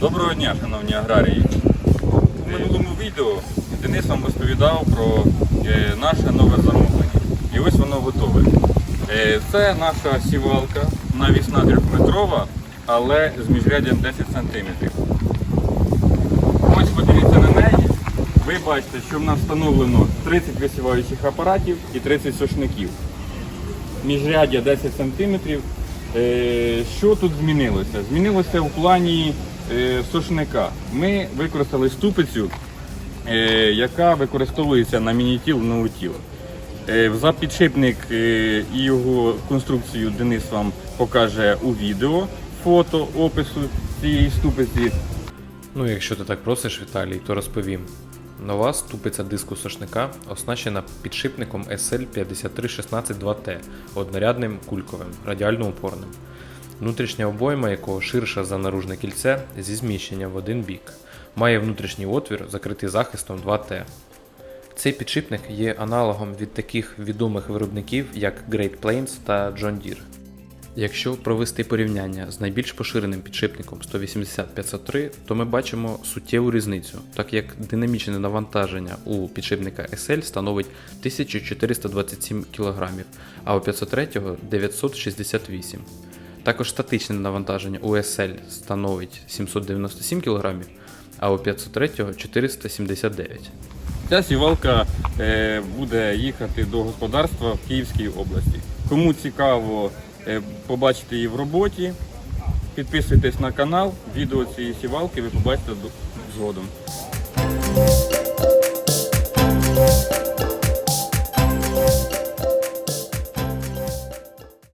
Доброго дня, шановні аграрії. У минулому відео Денис вам розповідав про е, наше нове замовлення. І ось воно готове. Е, Це наша сівалка навісна трьохметрова, але з міжряддям 10 см. Ось подивіться на неї. Ви бачите, що в нас встановлено 30 висіваючих апаратів і 30 сошників. Міжряддя 10 см. Що тут змінилося? Змінилося в плані е, сошника. Ми використали ступицю, е, яка використовується на мінітіл ноутіл. Е, За е, і його конструкцію Денис вам покаже у відео фото опису цієї ступиці. Ну, якщо ти так просиш, Віталій, то розповім. Нова ступиця диску сошника оснащена підшипником SL53162T однорядним кульковим, радіально упорним. Внутрішня обойма якого ширша за наружне кільце зі зміщенням в один бік. Має внутрішній отвір, закритий захистом 2T. Цей підшипник є аналогом від таких відомих виробників, як Great Plains та John Deere. Якщо провести порівняння з найбільш поширеним підшипником 180-503, то ми бачимо суттєву різницю, так як динамічне навантаження у підшипника SL становить 1427 кг, а у 503 968 Також статичне навантаження у SL становить 797 кг, а у 503 479 Ця сівалка е, буде їхати до господарства в Київській області. Кому цікаво е, побачити її в роботі, підписуйтесь на канал. Відео цієї сівалки ви побачите до- згодом.